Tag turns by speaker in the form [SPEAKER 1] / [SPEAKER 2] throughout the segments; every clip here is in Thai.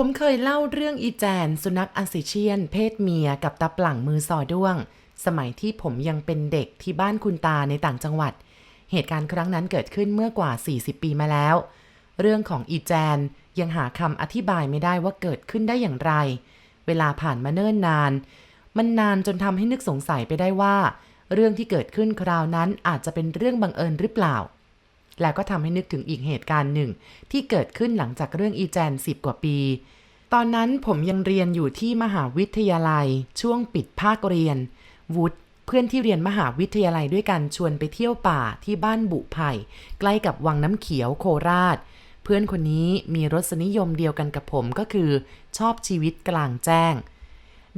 [SPEAKER 1] ผมเคยเล่าเรื่องอีแจน สุนัขอันซิเชียน เพศเมียกับตาปลั่งมือสอด้วง สมัยที่ผมยังเป็นเด็กที่บ้านคุณตาในต่างจังหวัด เหตุการณ์ครั้งนั้นเกิดขึ้นเมื่อกว่า 40 ปีมาแล้ว เรื่องของอีแจนยังหาคำอธิบายไม่ได้ว่าเกิดขึ้นได้อย่างไร เวลาผ่านมาเนิ่นนาน มันนานจนทำให้นึกสงสัยไปได้ว่า เรื่องที่เกิดขึ้นคราวนั้นอาจจะเป็นเรื่องบังเอิญหรือเปล่า แล้วก็ทำให้นึกถึงอีกเหตุการณ์หนึ่ง ที่เกิดขึ้นหลังจากเรื่องอีแจนสิบกว่าปี ตอนนั้นผมยังเรียนอยู่ที่มหาวิทยาลัย ช่วงปิดภาคเรียน วุฒิเพื่อนที่เรียนมหาวิทยาลัยด้วยกันชวนไปเที่ยวป่าที่บ้านบุไผ่ใกล้กับวังน้ำเขียวโคราช เพื่อนคนนี้มีรสนิยมเดียวกันกับผมก็คือ ชอบชีวิตกลางแจ้ง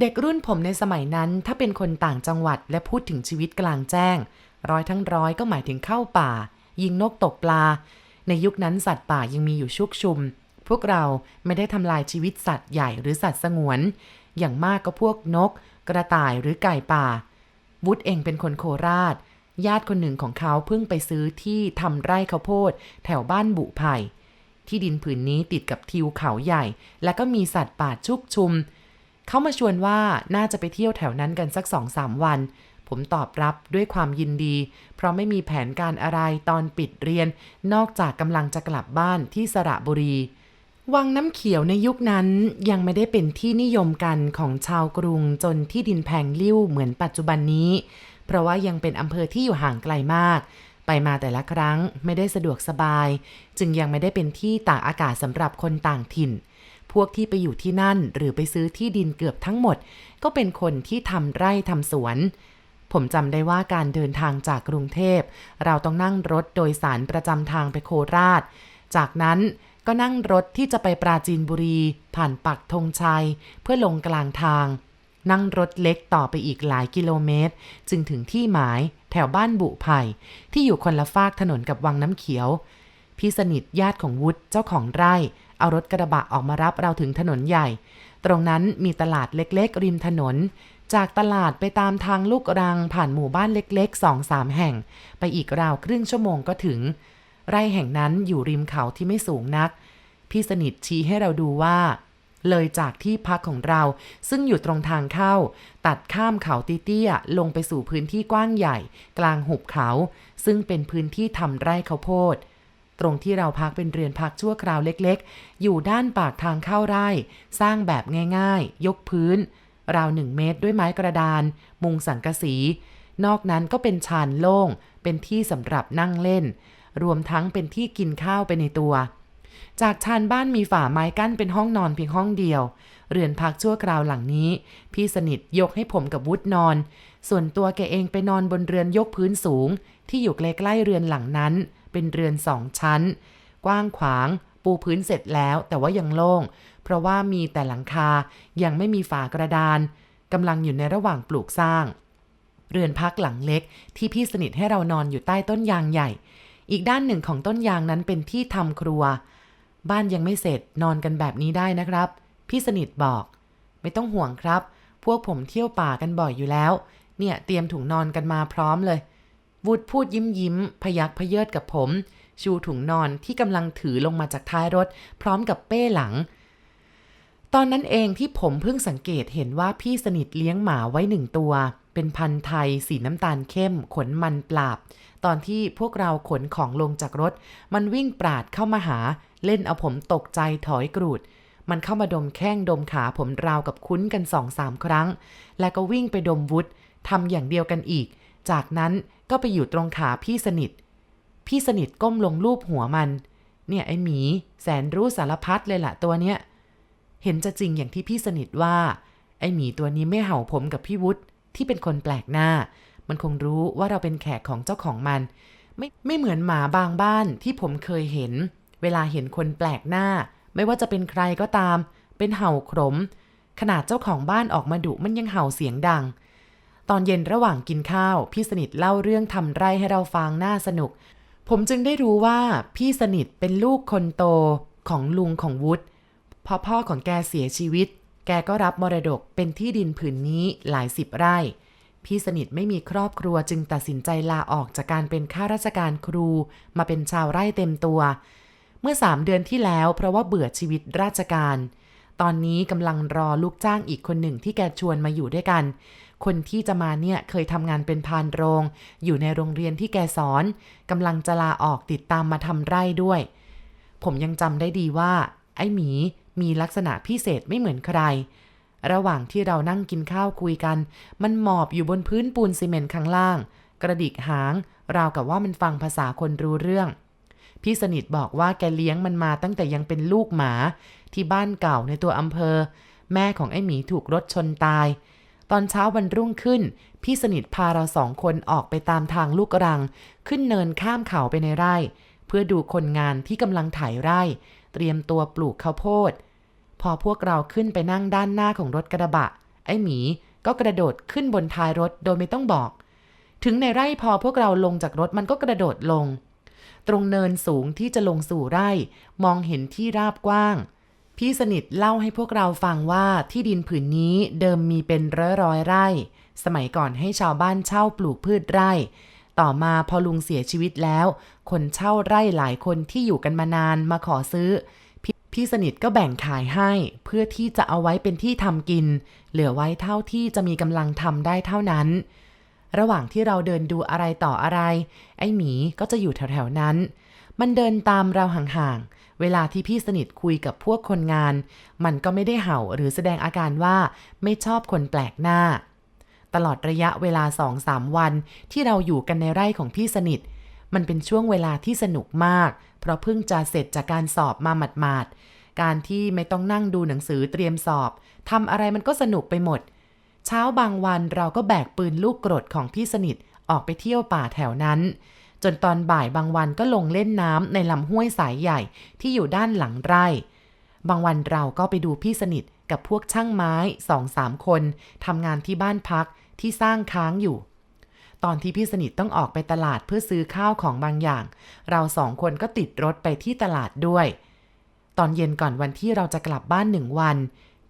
[SPEAKER 1] เด็กรุ่นผมในสมัยนั้นถ้าเป็นคนต่างจังหวัดและพูดถึงชีวิตกลางแจ้ง ร้อยทั้งร้อยก็หมายถึงเข้าป่า ยิงนกตกปลา ในยุคนั้นสัตว์ป่ายังมีอยู่ชุกชุม พวกเราไม่ได้ทำลายชีวิตสัตว์ใหญ่หรือสัตว์สงวน อย่างมากก็พวกนก กระต่ายหรือไก่ป่าวุฒเองเป็นคนโคราช ญาติคนหนึ่งของเขาเพิ่งไปซื้อที่ทำไร่ข้าวโพด แถวบ้านบุไผ่ที่ดินผืนนี้ติดกับทิวเขาใหญ่ และก็มีสัตว์ป่าชุกชุม เขามาชวนว่าน่าจะไปเที่ยวแถวนั้นกันสักสองสามวัน ผมตอบรับด้วยความยินดี เพราะไม่มีแผนการอะไรตอนปิดเรียน นอกจากกำลังจะกลับบ้านที่สระบุรี วังน้ำเขียวในยุคนั้นยังไม่ได้เป็นที่นิยมกันของชาวกรุงจนที่ดินแพงลิ้วเหมือนปัจจุบันนี้ เพราะว่ายังเป็นอำเภอที่อยู่ห่างไกลมากไปมาแต่ละครั้งไม่ได้สะดวกสบาย จึงยังไม่ได้เป็นที่ตากอากาศสำหรับคนต่างถิ่น พวกที่ไปอยู่ที่นั่นหรือไปซื้อที่ดินเกือบทั้งหมด ก็เป็นคนที่ทำไร่ทำสวน ผมจำได้ว่าการเดินทางจากกรุงเทพ เราต้องนั่งรถโดยสารประจำทางไปโคราช จากนั้นก็นั่งรถที่จะไปปราจีนบุรี ผ่านปักธงชัย เพื่อลงกลางทาง นั่งรถเล็กต่อไปอีกหลายกิโลเมตร จึงถึงที่หมายแถวบ้านบุไผ่ที่อยู่คนละฟากถนนกับวังน้ำเขียว พี่สนิทญาติของวุฒิเจ้าของไร่ เอารถกระบะออกมารับเราถึงถนนใหญ่ ตรงนั้นมีตลาดเล็กๆ ริมถนน จากตลาดไปตามทางลูกรังผ่านหมู่บ้านเล็กๆสองสามแห่ง ไปอีกราวครึ่งชั่วโมงก็ถึง ไร่แห่งนั้นอยู่ริมเขาที่ไม่สูงนัก พี่สนิทชี้ให้เราดูว่า เลยจากที่พักของเราซึ่งอยู่ตรงทางเข้า ตัดข้ามเขาเตี้ยๆลงไปสู่พื้นที่กว้างใหญ่ กลางหุบเขา ซึ่งเป็นพื้นที่ทำไร่ข้าวโพด ตรงที่เราพักเป็นเรือนพักชั่วคราวเล็กๆ อยู่ด้านปากทางเข้าไร่ สร้างแบบง่ายๆ ยกพื้น ราวหนึ่งเมตรด้วยไม้กระดาน มุงสังกะสี นอกนั้นก็เป็นชานโล่ง เป็นที่สำหรับนั่งเล่น รวมทั้งเป็นที่กินข้าวไปในตัว จากชานบ้านมีฝาไม้กั้นเป็นห้องนอนเพียงห้องเดียว เรือนพักชั่วคราวหลังนี้ พี่สนิทยกให้ผมกับวุฒนอน ส่วนตัวแกเองไปนอนบนเรือนยกพื้นสูง ที่อยู่ใกล้ๆเรือนหลังนั้น เป็นเรือนสองชั้น กว้างขวาง ปูพื้นเสร็จแล้วแต่ว่ายังโล่ง เพราะว่ามีแต่หลังคายังไม่มีฝากระดานกำลังอยู่ในระหว่างปลูกสร้าง เรือนพักหลังเล็ก ที่พี่สนิทให้เรานอนอยู่ใต้ต้นยางใหญ่ อีกด้านหนึ่งของต้นยางนั้นเป็นที่ทำครัว บ้านยังไม่เสร็จนอนกันแบบนี้ได้นะครับ พี่สนิทบอก ไม่ต้องห่วงครับ พวกผมเที่ยวป่ากันบ่อยอยู่แล้ว เนี่ยเตรียมถุงนอนกันมาพร้อมเลย วูดพูดยิ้มยิ้ม พยักพเยิดกับผม ชูถุงนอนที่กำลังถือลงมาจากท้ายรถ พร้อมกับเป้หลัง ตอนนั้นเองที่ผมเพิ่งสังเกตเห็นว่าพี่สนิทเลี้ยงหมาไว้หนึ่งตัว เป็นพันธุ์ไทยสีน้ำตาลเข้ม ขนมันปราบ ตอนที่พวกเราขนของลงจากรถ มันวิ่งปราดเข้ามาหา เล่นเอาผมตกใจถอยกรูดมันเข้ามาดมแข้งดมขาผมราวกับคุ้นกันสองสามครั้ง แล้วก็วิ่งไปดมวุฒทำอย่างเดียวกันอีก จากนั้น ก็ไปอยู่ตรงขาพี่สนิท พี่สนิทก้มลงรูปหัวมัน เนี่ยไอหมีแสนรู้สารพัดเลยล่ะตัวเนี้ย เห็นจะจริงอย่างที่พี่สนิทว่า ไอหมีตัวนี้ไม่เห่าผมกับพี่วุฒิที่เป็นคนแปลกหน้า มันคงรู้ว่าเราเป็นแขกของเจ้าของมัน ไม่ไม่เหมือนหมาบางบ้านที่ผมเคยเห็น เวลาเห็นคนแปลกหน้า ไม่ว่าจะเป็นใครก็ตาม เป็นเห่าขรมขนาดเจ้าของบ้านออกมาดุมันยังเห่าเสียงดัง ตอนเย็นระหว่างกินข้าว พี่สนิทเล่าเรื่องทำไร่ให้เราฟังน่าสนุก ผมจึงได้รู้ว่าพี่สนิทเป็นลูกคนโตของลุงของวุฒิพอพ่อของแกเสียชีวิต แกก็รับมรดกเป็นที่ดินผืนนี้หลายสิบไร่ พี่สนิทไม่มีครอบครัวจึงตัดสินใจลาออกจากการเป็นข้าราชการครู มาเป็นชาวไร่เต็มตัว เมื่อสามเดือนที่แล้วเพราะว่าเบื่อชีวิตราชการ ตอนนี้กำลังรอลูกจ้างอีกคนหนึ่งที่แกชวนมาอยู่ด้วยกัน คนที่จะมาเนี่ยเคยทำงานเป็นพานโรง อยู่ในโรงเรียนที่แกสอนกำลังจะลาออกติดตามมาทำไร่ด้วย ผมยังจำได้ดีว่า ไอ้หมีมีลักษณะพิเศษไม่เหมือนใคร ระหว่างที่เรานั่งกินข้าวคุยกัน มันหมอบอยู่บนพื้นปูนซีเมนต์ข้างล่าง กระดิกหาง ราวกับว่ามันฟังภาษาคนรู้เรื่องพี่สนิทบอกว่าแกเลี้ยงมันมาตั้งแต่ยังเป็นลูกหมา ที่บ้านเก่าในตัวอำเภอ แม่ของไอ้หมีถูกรถชนตาย ตอนเช้าวันรุ่งขึ้น พี่สนิทพาเราสองคนออกไปตามทางลูกรัง ขึ้นเนินข้ามเขาไปในไร่ เพื่อดูคนงานที่กำลังไถไร่ เตรียมตัวปลูกข้าวโพด พอพวกเราขึ้นไปนั่งด้านหน้าของรถกระบะ ไอ้หมีก็กระโดดขึ้นบนท้ายรถโดยไม่ต้องบอก ถึงในไร่พอพวกเราลงจากรถมันก็กระโดดลง ตรงเนินสูงที่จะลงสู่ไร่ มองเห็นที่ราบกว้าง พี่สนิทเล่าให้พวกเราฟังว่าที่ดินผืนนี้เดิมมีเป็นร้อยร้อยไร่ สมัยก่อนให้ชาวบ้านเช่าปลูกพืชไร่ ต่อมาพอลุงเสียชีวิตแล้ว คนเช่าไร่หลายคนที่อยู่กันมานานมาขอซื้อพพี่สนิทก็แบ่งขายให้ เพื่อที่จะเอาไว้เป็นที่ทำกิน เหลือไว้เท่าที่จะมีกำลังทำได้เท่านั้น ระหว่างที่เราเดินดูอะไรต่ออะไร ไอ้หมีก็จะอยู่แถวๆนั้น มันเดินตามเราห่างๆ เวลาที่พี่สนิทคุยกับพวกคนงาน มันก็ไม่ได้เห่าหรือแสดงอาการว่าไม่ชอบคนแปลกหน้า ตลอดระยะเวลาสองสามวันที่เราอยู่กันในไร่ของพี่สนิท มันเป็นช่วงเวลาที่สนุกมาก เพราะเพิ่งจะเสร็จจากการสอบมาหมาดๆ การที่ไม่ต้องนั่งดูหนังสือเตรียมสอบทำอะไรมันก็สนุกไปหมด เช้าบางวันเราก็แบกปืนลูกกรดของพี่สนิทออกไปเที่ยวป่าแถวนั้น จนตอนบ่ายบางวันก็ลงเล่นน้ำในลำห้วยสายใหญ่ที่อยู่ด้านหลังไร่ บางวันเราก็ไปดูพี่สนิทกับพวกช่างไม้สองสามคนทำงานที่บ้านพักที่สร้างค้างอยู่ ตอนที่พี่สนิทต้องออกไปตลาดเพื่อซื้อข้าวของบางอย่าง เราสองคนก็ติดรถไปที่ตลาดด้วย ตอนเย็นก่อนวันที่เราจะกลับบ้านหนึ่งวัน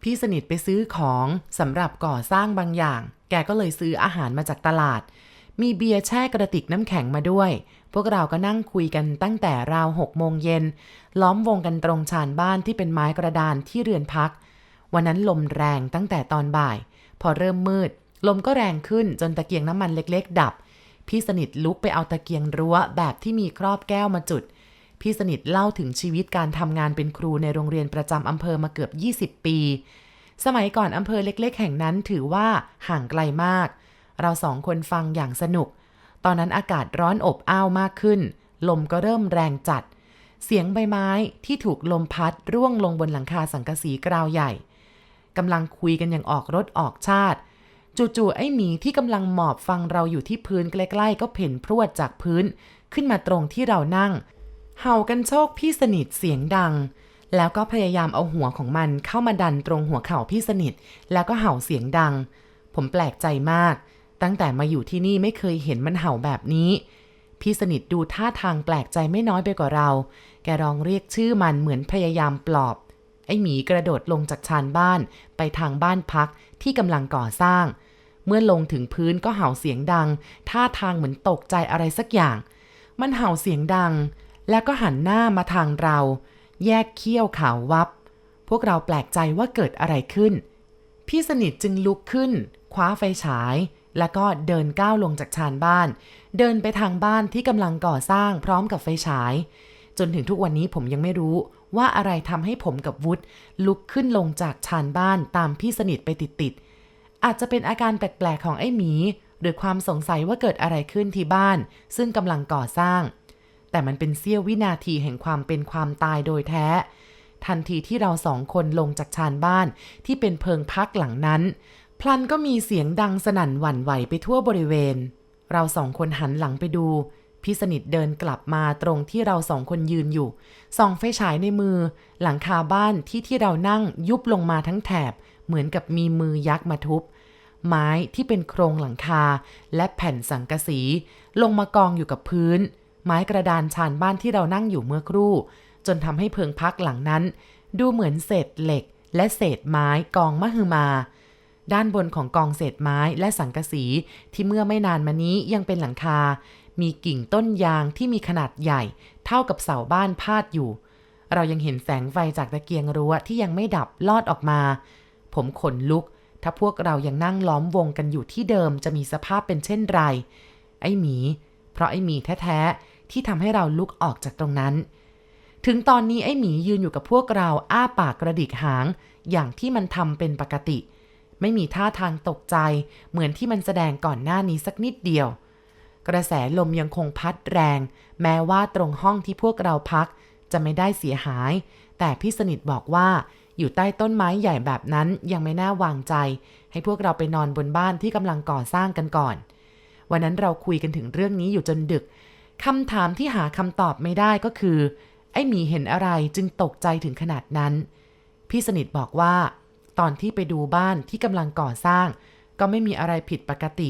[SPEAKER 1] พี่สนิทไปซื้อของสำหรับก่อสร้างบางอย่าง แกก็เลยซื้ออาหารมาจากตลาด มีเบียร์แช่กระติกน้ำแข็งมาด้วย พวกเราก็นั่งคุยกันตั้งแต่ราวหกโมงเย็น ล้อมวงกันตรงชานบ้านที่เป็นไม้กระดานที่เรือนพัก วันนั้นลมแรงตั้งแต่ตอนบ่าย พอเริ่มมืด ลมก็แรงขึ้นจนตะเกียงน้ำมันเล็กๆ ดับ พี่สนิทลุกไปเอาตะเกียงรั้วแบบที่มีครอบแก้วมาจุด พี่สนิทเล่าถึงชีวิตการทำงานเป็นครูในโรงเรียนประจำอำเภอมาเกือบ 20 ปี สมัยก่อนอำเภอเล็ก ๆ แห่งนั้นถือว่าห่างไกลมาก เราสองคนฟังอย่างสนุก ตอนนั้นอากาศร้อนอบอ้าวมากขึ้น ลมก็เริ่มแรงจัด เสียงใบไม้ที่ถูกลมพัดร่วงลงบนหลังคาสังกะสีกราวใหญ่กำลังคุยกันอย่างออกรถออกชาติ จู่ๆไอ้หมีที่กำลังหมอบฟังเราอยู่ที่พื้นใกล้ๆ ก็เพ่นพรวดจากพื้น ขึ้นมาตรงที่เรานั่ง เห่ากันโชคพี่สนิทเสียงดัง แล้วก็พยายามเอาหัวของมันเข้ามาดันตรงหัวเข่าพี่สนิท แล้วก็เห่าเสียงดัง ผมแปลกใจมาก ตั้งแต่มาอยู่ที่นี่ไม่เคยเห็นมันเห่าแบบนี้ พี่สนิทดูท่าทางแปลกใจไม่น้อยไปกว่าเรา แกร้องเรียกชื่อมันเหมือนพยายามปลอบ ไอ้หมีกระโดดลงจากชานบ้าน ไปทางบ้านพักที่กำลังก่อสร้าง เมื่อลงถึงพื้นก็เห่าเสียงดัง ท่าทางเหมือนตกใจอะไรสักอย่าง มันเห่าเสียงดัง แล้วก็หันหน้ามาทางเรา แยกเขี้ยวขาววับ พวกเราแปลกใจว่าเกิดอะไรขึ้น พี่สนิทจึงลุกขึ้น คว้าไฟฉาย แล้วก็เดินก้าวลงจากชานบ้าน เดินไปทางบ้านที่กำลังก่อสร้างพร้อมกับไฟฉาย จนถึงทุกวันนี้ผมยังไม่รู้ว่าอะไรทำให้ผมกับวุฒิลุกขึ้นลงจากชานบ้านตามพี่สนิทไปติดๆ อาจจะเป็นอาการแปลกๆของไอ้หมี หรือความสงสัยว่าเกิดอะไรขึ้นที่บ้าน ซึ่งกำลังก่อสร้าง แต่มันเป็นเสี้ยววินาทีแห่งความเป็นความตายโดยแท้ ทันทีที่เราสองคนลงจากชานบ้านที่เป็นเพิงพักหลังนั้น พลันก็มีเสียงดังสนั่นหวั่นไหวไปทั่วบริเวณ เราสองคนหันหลังไปดู พี่สนิทเดินกลับมาตรงที่เราสองคนยืนอยู่ ส่องไฟฉายในมือ หลังคาบ้านที่ที่เรานั่งยุบลงมาทั้งแถบ เหมือนกับมีมือยักษ์มาทุบ ไม้ที่เป็นโครงหลังคา และแผ่นสังกะสี ลงมากองอยู่กับพื้น ไม้กระดานชานบ้านที่เรานั่งอยู่เมื่อครู่ จนทำให้เพิงพักหลังนั้น ดูเหมือนเศษเหล็ก และเศษไม้กองมหึมา ด้านบนของกองเศษไม้และสังกะสีที่เมื่อไม่นานมานี้ยังเป็นหลังคา มีกิ่งต้นยางที่มีขนาดใหญ่ เท่ากับเสาบ้านพาดอยู่ เรายังเห็นแสงไฟจากตะเกียงรั้วที่ยังไม่ดับลอดออกมา ผมขนลุก ถ้าพวกเรายังนั่งล้อมวงกันอยู่ที่เดิมจะมีสภาพเป็นเช่นไร ไอ้หมี เพราะไอ้หมีแท้ๆที่ทำให้เราลุกออกจากตรงนั้น ถึงตอนนี้ไอ้หมียืนอยู่กับพวกเราอ้าปากกระดิกหาง อย่างที่มันทำเป็นปกติ ไม่มีท่าทางตกใจ เหมือนที่มันแสดงก่อนหน้านี้สักนิดเดียว กระแสลมยังคงพัดแรง แม้ว่าตรงห้องที่พวกเราพัก จะไม่ได้เสียหาย แต่พี่สนิทบอกว่า อยู่ใต้ต้นไม้ใหญ่แบบนั้นยังไม่น่าวางใจ ให้พวกเราไปนอนบนบ้านที่กำลังก่อสร้างกันก่อน วันนั้นเราคุยกันถึงเรื่องนี้อยู่จนดึกคำถามที่หาคำตอบไม่ได้ก็คือ ไอ้หมีเห็นอะไรจึงตกใจถึงขนาดนั้น พี่สนิทบอกว่า ตอนที่ไปดูบ้านที่กำลังก่อสร้าง ก็ไม่มีอะไรผิดปกติ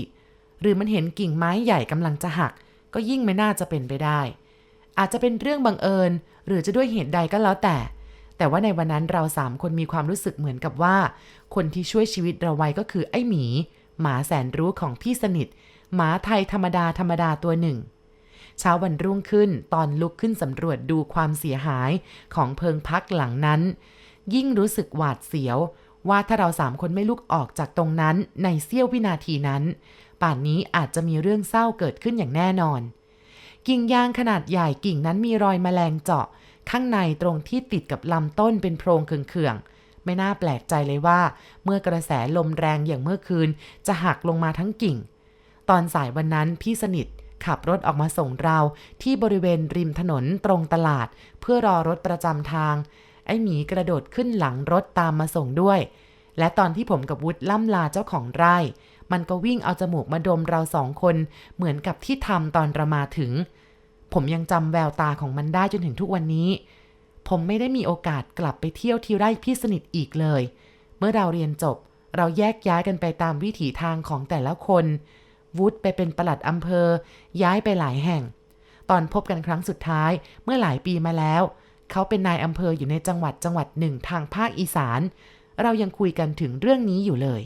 [SPEAKER 1] หรือมันเห็นกิ่งไม้ใหญ่กำลังจะหัก ก็ยิ่งไม่น่าจะเป็นไปได้ อาจจะเป็นเรื่องบังเอิญ หรือจะด้วยเหตุใดก็แล้วแต่ แต่ว่าในวันนั้นเราสามคนมีความรู้สึกเหมือนกับว่า คนที่ช่วยชีวิตเราไว้ก็คือไอ้หมี หมาแสนรู้ของพี่สนิท หมาไทยธรรมดาธรรมดาตัวหนึ่งเช้าวันรุ่งขึ้นตอนลุกขึ้นสำรวจดูความเสียหายของเพิงพักหลังนั้น ยิ่งรู้สึกหวาดเสียว ว่าถ้าเราสามคนไม่ลุกออกจากตรงนั้นในเสี้ยววินาทีนั้น ป่านนี้อาจจะมีเรื่องเศร้าเกิดขึ้นอย่างแน่นอน กิ่งยางขนาดใหญ่กิ่งนั้นมีรอยแมลงเจาะ ข้างในตรงที่ติดกับลำต้นเป็นโพรงเขื่องๆไม่น่าแปลกใจเลยว่า เมื่อกระแสลมแรงอย่างเมื่อคืน จะหักลงมาทั้งกิ่ง ตอนสายวันนั้นพี่สนิทขับรถออกมาส่งเราที่บริเวณริมถนนตรงตลาด เพื่อรอรถประจำทาง ไอ้หมีกระโดดขึ้นหลังรถตามมาส่งด้วย และตอนที่ผมกับวุฒิล่ำลาเจ้าของไร่ มันก็วิ่งเอาจมูกมาดมเราสองคนเหมือนกับที่ทำตอนเรามาถึง ผมยังจำแววตาของมันได้จนถึงทุกวันนี้ ผมไม่ได้มีโอกาสกลับไปเที่ยวที่ไร่พี่สนิทอีกเลย เมื่อเราเรียนจบ เราแยกย้ายกันไปตามวิถีทางของแต่ละคน วุฒิไปเป็นปลัดอำเภอ ย้ายไปหลายแห่ง ตอนพบกันครั้งสุดท้ายเมื่อหลายปีมาแล้ว เขาเป็นนายอำเภออยู่ในจังหวัดจังหวัดหนึ่งทางภาคอีสาน เรายังคุยกันถึงเรื่องนี้อยู่เลย